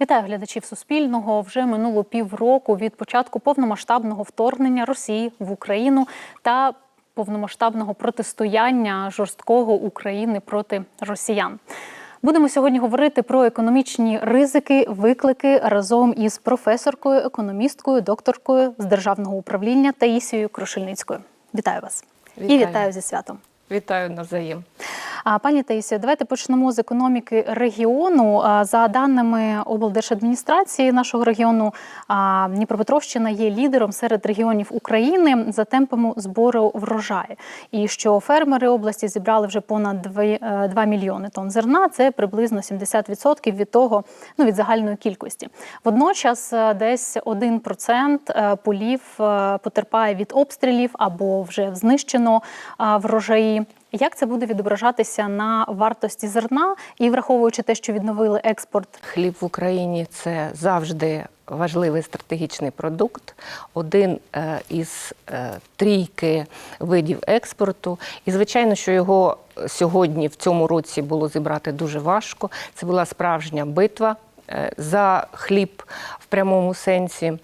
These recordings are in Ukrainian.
Вітаю глядачів Суспільного. Вже минуло півроку від початку повномасштабного вторгнення Росії в Україну та повномасштабного протистояння жорсткого України проти росіян. Будемо сьогодні говорити про економічні ризики, виклики разом із професоркою, економісткою, докторкою з державного управління Таїсією Крушельницькою. Вітаю вас і Вітаю. вітаю зі святом. Вітаю навзаєм. Пані Таїсія, давайте почнемо з економіки регіону. За даними облдержадміністрації нашого регіону, Дніпропетровщина є лідером серед регіонів України за темпами збору врожаю. І що фермери області зібрали вже понад 2, 2 мільйони тонн зерна. Це приблизно 70% від того, ну від загальної кількості. Водночас е, десь 1% е, полів е, потерпає від обстрілів або вже знищено е, врожаї. Як це буде відображатися на вартості зерна і враховуючи те, що відновили експорт Хліб в Україні це завжди важливий стратегічний продукт, один е, із е, трійки видів експорту. І звичайно, що його сьогодні в цьому році було зібрати дуже важко. Це була справжня битва е, за хліб в прямому сенсі.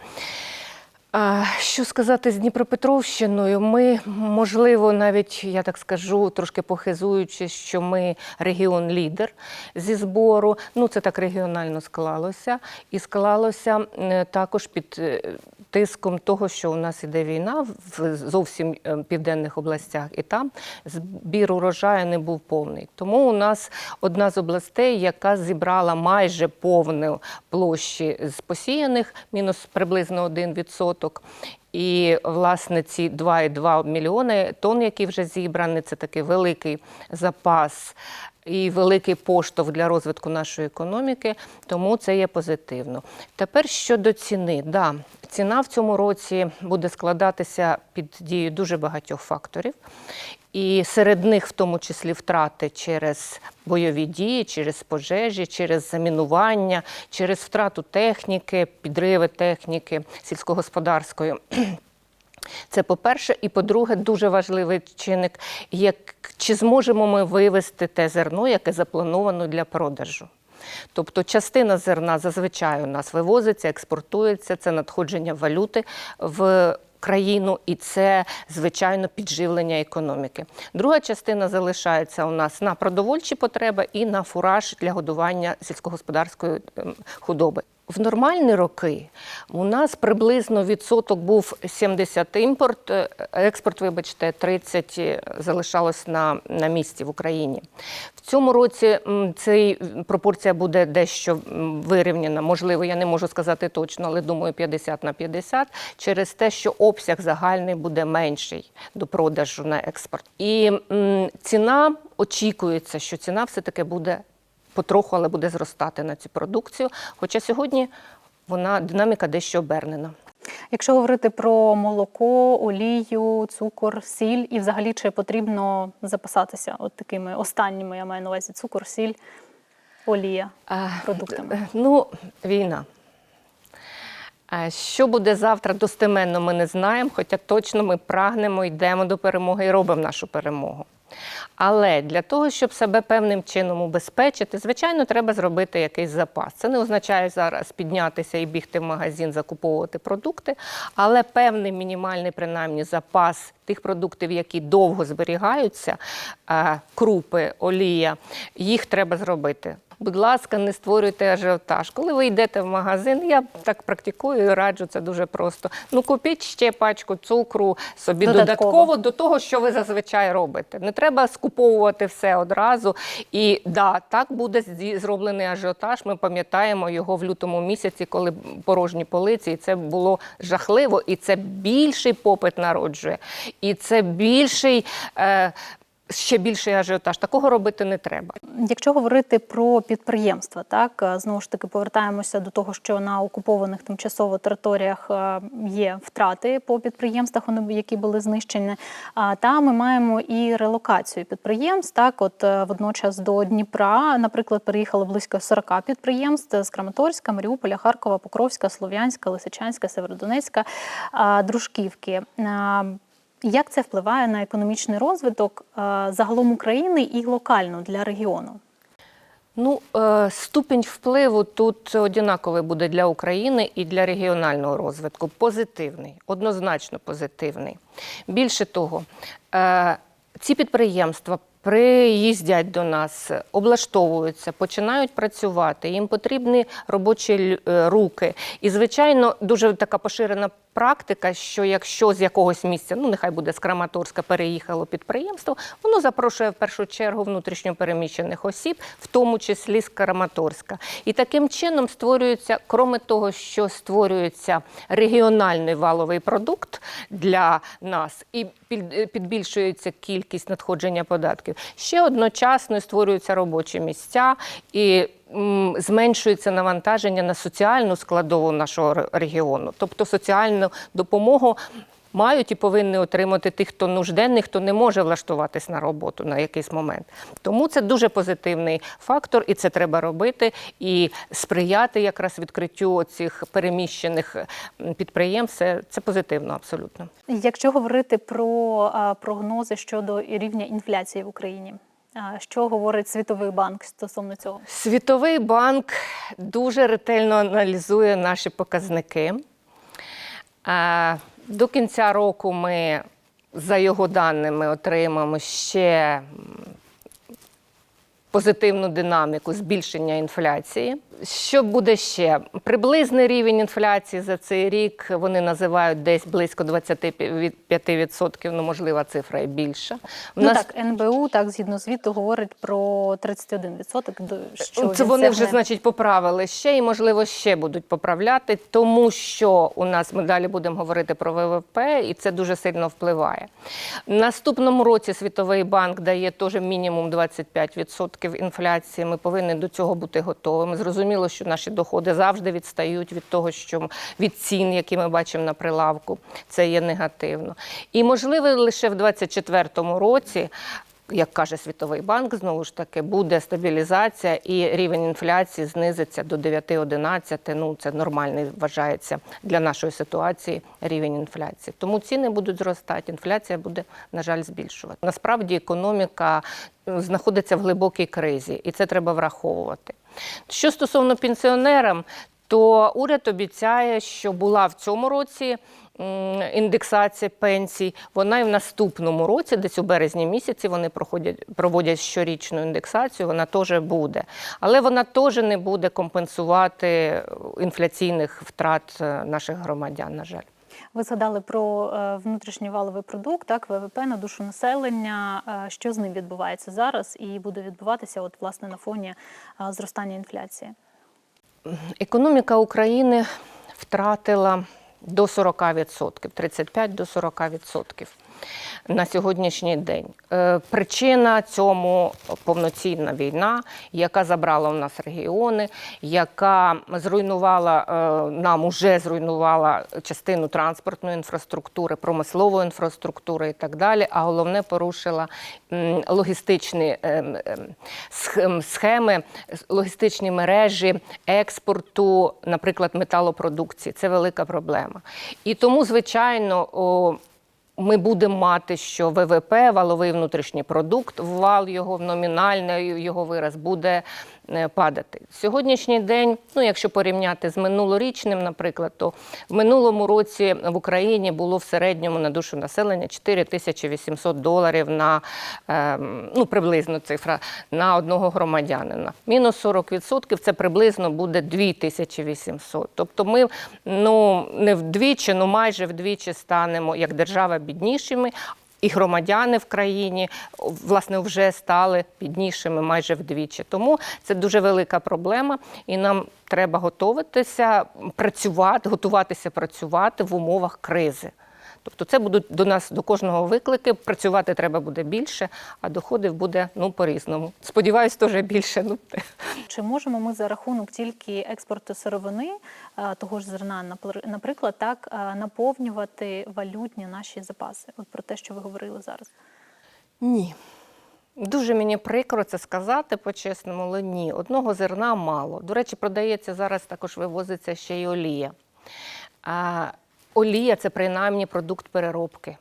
Що сказати з Дніпропетровщиною? Ми, можливо, навіть я так скажу, трошки похизуючись, що ми регіон-лідер зі збору. Ну, це так регіонально склалося. І склалося е, також під е, тиском того, що у нас іде війна в зовсім е, південних областях, і там збір урожаю не був повний. Тому у нас одна з областей, яка зібрала майже повну площі з посіяних, мінус приблизно 1%. І власне ці 2,2 мільйони тонн, які вже зібрані, це такий великий запас і великий поштовх для розвитку нашої економіки, тому це є позитивно. Тепер щодо ціни, да, ціна в цьому році буде складатися під дією дуже багатьох факторів. І серед них, в тому числі, втрати через бойові дії, через пожежі, через замінування, через втрату техніки, підриви техніки сільськогосподарської. Це по-перше, і по-друге, дуже важливий чинник, як чи зможемо ми вивести те зерно, яке заплановано для продажу. Тобто частина зерна зазвичай у нас вивозиться, експортується, це надходження валюти в країну, і це звичайно підживлення економіки. Друга частина залишається у нас на продовольчі потреби і на фураж для годування сільськогосподарської ем, худоби. В нормальні роки у нас приблизно відсоток був 70 імпорт, е, експорт, вибачте, 30 залишалось на, на місці в Україні. В цьому році цей пропорція буде дещо вирівняна. Можливо, я не можу сказати точно, але думаю, 50 на 50, через те, що обсяг загальний буде менший до продажу на експорт. І ціна очікується, що ціна все-таки буде потроху, але буде зростати на цю продукцію. Хоча сьогодні вона динаміка дещо обернена. Якщо говорити про молоко, олію, цукор, сіль, і взагалі чи потрібно запасатися от такими останніми, я маю на увазі цукор, сіль, олія продуктами? Ну, війна. А Що буде завтра достеменно, ми не знаємо, хоча точно ми прагнемо, йдемо до перемоги і робимо нашу перемогу. Але для того, щоб себе певним чином убезпечити, звичайно, треба зробити якийсь запас. Це не означає зараз піднятися і бігти в магазин, закуповувати продукти, але певний мінімальний, принаймні, запас тих продуктів, які довго зберігаються, е, крупи, олія, їх треба зробити. Будь ласка, не створюйте ажіотаж. Коли ви йдете в магазин, я так практикую і раджу, це дуже просто. Ну, купіть ще пачку цукру собі Додатково. додатково до того, що ви зазвичай робите. Не треба скуповувати все одразу. І да, так буде зроблений ажіотаж. Ми пам'ятаємо його в лютому місяці, коли порожні полиці, і це було жахливо. І це більший попит народжує, і це більший. Е, Ще більший ажіотаж. Такого робити не треба. Якщо говорити про підприємства, так е, знову ж таки повертаємося до того, що на окупованих тимчасово територіях е, є втрати по підприємствах, які були знищені. А та ми маємо і релокацію підприємств. Так, от е, водночас до Дніпра, наприклад, переїхало близько 40 підприємств з Краматорська, Маріуполя, Харкова, Покровська, Слов'янська, Лисичанська, Северодонецька, Дружківки. Як це впливає на економічний розвиток е, загалом України і локально для регіону? Ну, е, ступінь впливу тут однаковий буде для України і для регіонального розвитку. Позитивний, однозначно позитивний. Більше того, е, ці підприємства приїздять до нас, облаштовуються, починають працювати. Їм потрібні робочі руки. І, звичайно, дуже така поширена практика, що якщо з якогось місця, ну нехай буде з Краматорська, переїхало підприємство, воно запрошує в першу чергу внутрішньопереміщених осіб, в тому числі з Краматорська. І таким чином створюється, кроме того, що створюється регіональний валовий продукт для нас і під- підбільшується кількість надходження податків, ще одночасно створюються робочі місця і зменшується навантаження на соціальну складову нашого регіону, тобто соціальну допомогу. Мають і повинні отримати тих, хто нужденний, хто не може влаштуватись на роботу на якийсь момент. Тому це дуже позитивний фактор, і це треба робити і сприяти якраз відкриттю цих переміщених підприємств. Це, це позитивно абсолютно. Якщо говорити про прогнози щодо рівня інфляції в Україні, що говорить Світовий банк стосовно цього? Світовий банк дуже ретельно аналізує наші показники. До кінця року ми, за його даними, отримаємо ще позитивну динаміку збільшення інфляції. Що буде ще? Приблизний рівень інфляції за цей рік вони називають десь близько 25%, ну можлива цифра і більша. В Ну нас так, НБУ, так, згідно звіту, говорить про 31%. до- Що Це вони вже, значить, поправили ще і, можливо, ще будуть поправляти, тому що у нас ми далі будемо говорити про ВВП, і це дуже сильно впливає. Наступному році Світовий банк дає теж мінімум 25% інфляції. Ми повинні до цього бути готовими. Зрозуміло, що наші доходи завжди відстають від того, що від цін, які ми бачимо на прилавку. Це є негативно. І можливо, лише в 2024 році як каже Світовий банк, знову ж таки буде стабілізація і рівень інфляції знизиться до 9-11. Ну це нормальний вважається для нашої ситуації рівень інфляції. Тому ціни будуть зростати, інфляція буде, на жаль, збільшувати. Насправді економіка е, знаходиться в глибокій кризі, і це треба враховувати. Що стосовно пенсіонерам, то уряд обіцяє, що була в цьому році індексація пенсій. Вона і в наступному році, десь у березні місяці, вони проходять проводять щорічну індексацію. Вона теж буде, але вона теж не буде компенсувати інфляційних втрат е, наших громадян. На жаль. Ви згадали про е, внутрішній валовий продукт, так, ВВП на душу населення. Е, Що з ним відбувається зараз і буде відбуватися от, власне, на фоні е, зростання інфляції? Економіка України втратила до 40%, 35 до 40% на сьогоднішній день. Е, Причина цьому повноцінна війна, яка забрала в нас регіони, яка зруйнувала е, нам уже зруйнувала частину транспортної інфраструктури, промислової інфраструктури і так далі. А головне порушила логістичні ем, ем, сх- схеми, логістичні мережі експорту, наприклад, металопродукції. Це велика проблема. І тому, звичайно, ми будемо мати, що ВВП, валовий внутрішній продукт, вал його номінальний його вираз буде падати. Сьогоднішній день, ну якщо порівняти з минулорічним, наприклад, то в минулому році в Україні було в середньому на душу населення 4800 доларів на ем, ну приблизно цифра на одного громадянина. Мінус 40% це приблизно буде 2800. Тобто ми ну не вдвічі, ну майже вдвічі станемо як держава біднішими. І громадяни в країні власне вже стали біднішими майже вдвічі. Тому це дуже велика проблема, і нам треба готуватися, працювати, готуватися працювати в умовах кризи. Тобто, це будуть до нас до кожного виклики. Працювати треба буде більше, а доходів буде ну по-різному. Сподіваюсь, теж більше. Ну Чи можемо ми за рахунок тільки експорту сировини, того ж зерна, напр- наприклад, так наповнювати валютні наші запаси? От про те, що ви говорили зараз. Ні. Дуже мені прикро це сказати по-чесному, але ні. Одного зерна мало. До речі, продається зараз також вивозиться ще й олія. А, олія це принаймні продукт переробки.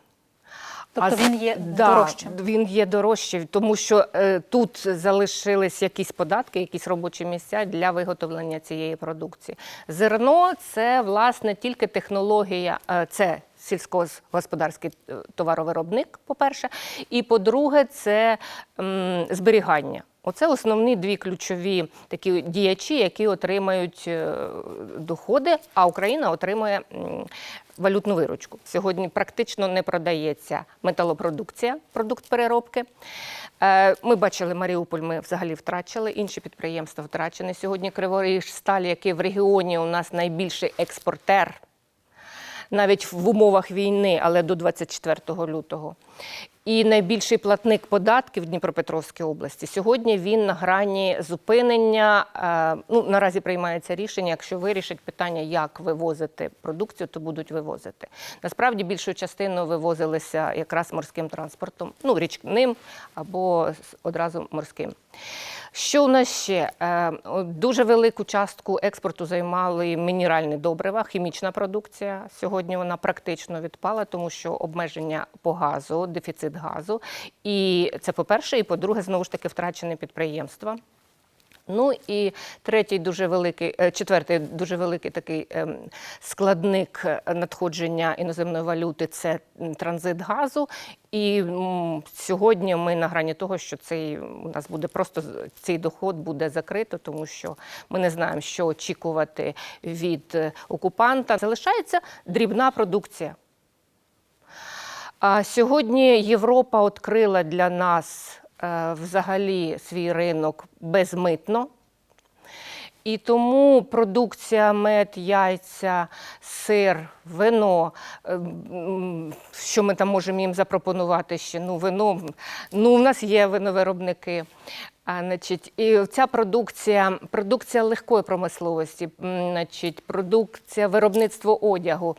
Тобто з- він є да, дорожчим. Він є дорожчим, тому що е, тут залишились якісь податки, якісь робочі місця для виготовлення цієї продукції. Зерно це власне тільки технологія, е, це сільськогосподарський е, товаровиробник, по-перше, і по-друге, це м, зберігання. Оце основні дві ключові такі діячі, які отримають е, доходи, а Україна отримує валютну виручку. Сьогодні практично не продається металопродукція, продукт переробки. Е, Ми бачили Маріуполь, ми взагалі втрачали, інші підприємства втрачені. Сьогодні Криворіж сталь, який в регіоні у нас найбільший експортер навіть в умовах війни, але до 24 лютого. І найбільший платник податків в Дніпропетровській області. Сьогодні він на грані зупинення. Е, Ну наразі приймається рішення. Якщо вирішить питання, як вивозити продукцію, то будуть вивозити. Насправді більшу частину вивозилися якраз морським транспортом, ну річним або одразу морським. Що у нас ще? Е, Дуже велику частку експорту займали мінеральні добрива, хімічна продукція. Сьогодні вона практично відпала, тому що обмеження по газу, дефіцит газу. І це по-перше, і по-друге, знову ж таки, втрачені підприємства. Ну і третій дуже великий, е, четвертий дуже великий такий ем, складник е, надходження іноземної валюти це транзит газу. І сьогодні ми на грані того, що цей у нас буде просто цей доход буде закрито, тому що ми не знаємо, що очікувати від е, окупанта. Залишається дрібна продукція. А сьогодні Європа відкрила для нас взагалі свій ринок безмитно. І тому продукція мед, яйця, сир, вино, е, що ми там можемо їм запропонувати ще? Ну, вино, ну, у нас є виновиробники. А, значить, і ця продукція, продукція легкої промисловості, значить, продукція виробництва одягу.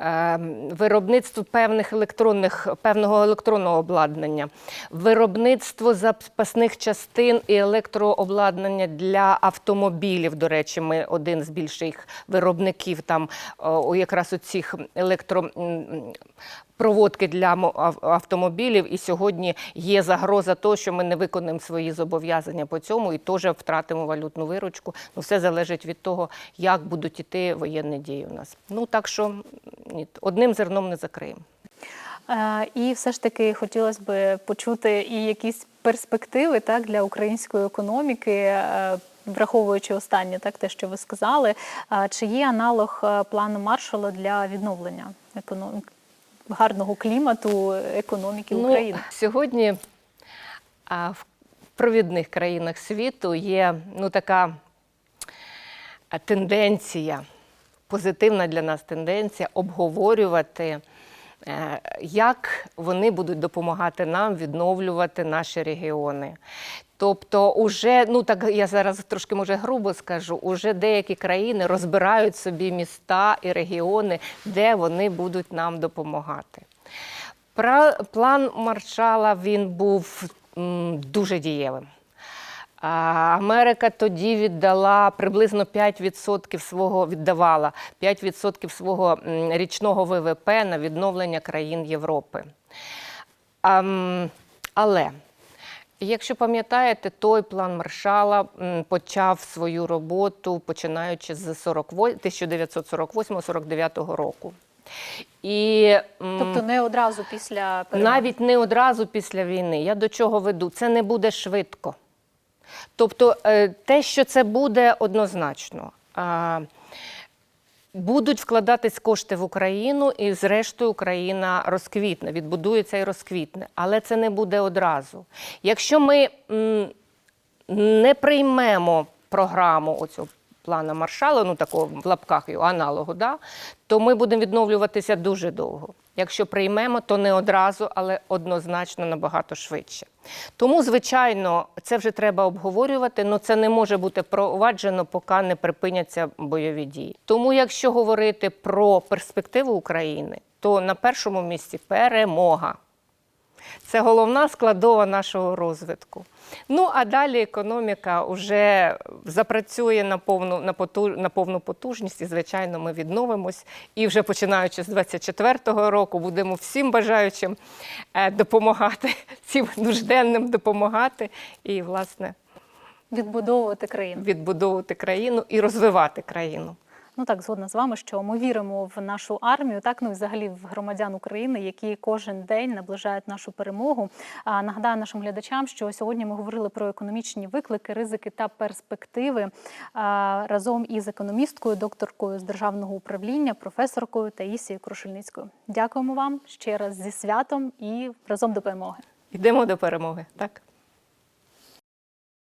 Е, Виробництво певних електронних, певного електронного обладнання, виробництво запасних частин і електрообладнання для автомобілів. До речі, ми один з більших виробників там о, якраз у цих електропроводки для мо- автомобілів. І сьогодні є загроза того, що ми не виконаємо свої зобов'язання по цьому і теж втратимо валютну виручку. Ну, все залежить від того, як будуть іти воєнні дії у нас. Ну так що одним зерном не закриємо. Е, І все ж таки хотілося б почути і якісь перспективи так для української економіки. е, Враховуючи останнє, так те, що ви сказали, Е, чи є аналог плану Маршала для відновлення економіки гарного клімату економіки України? Ну, сьогодні а, в провідних країнах світу є ну, така тенденція, позитивна для нас тенденція обговорювати, е, як вони будуть допомагати нам відновлювати наші регіони. Тобто, уже, ну так я зараз трошки може грубо скажу, уже деякі країни розбирають собі міста і регіони, де вони будуть нам допомагати. План Маршала він був дуже дієвим. Америка тоді віддала приблизно 5% свого віддавала 5% свого річного ВВП на відновлення країн Європи. Але Якщо пам'ятаєте, той план Маршала почав свою роботу починаючи з 48 1948-49 року. І, Тобто не одразу після перемоги. навіть не одразу після війни. Я до чого веду? Це не буде швидко. Тобто, е, те, що це буде однозначно. Будуть вкладатись кошти в Україну, і зрештою Україна розквітне, відбудується і розквітне. Але це не буде одразу. Якщо ми не приймемо програму оцього плана Маршала, ну такого в лапках його аналогу, да, то ми будемо відновлюватися дуже довго. Якщо приймемо, то не одразу, але однозначно набагато швидше. Тому, звичайно, це вже треба обговорювати, але це не може бути проваджено, поки не припиняться бойові дії. Тому, якщо говорити про перспективу України, то на першому місці перемога. Це головна складова нашого розвитку. Ну а далі економіка вже запрацює на повну, на, поту, на повну потужність, і звичайно, ми відновимось. І вже починаючи з 24-го року, будемо всім бажаючим е, допомагати, всім нужденним допомагати і, власне, Відбудовувати країну. відбудовувати країну і розвивати країну. Ну так, згодна з вами, що ми віримо в нашу армію, так ну і взагалі в громадян України, які кожен день наближають нашу перемогу. А нагадаю нашим глядачам, що сьогодні ми говорили про економічні виклики, ризики та перспективи а, разом із економісткою, докторкою з державного управління, професоркою Таїсією Крушельницькою. Дякуємо вам ще раз зі святом і разом до перемоги. Йдемо до перемоги. Так.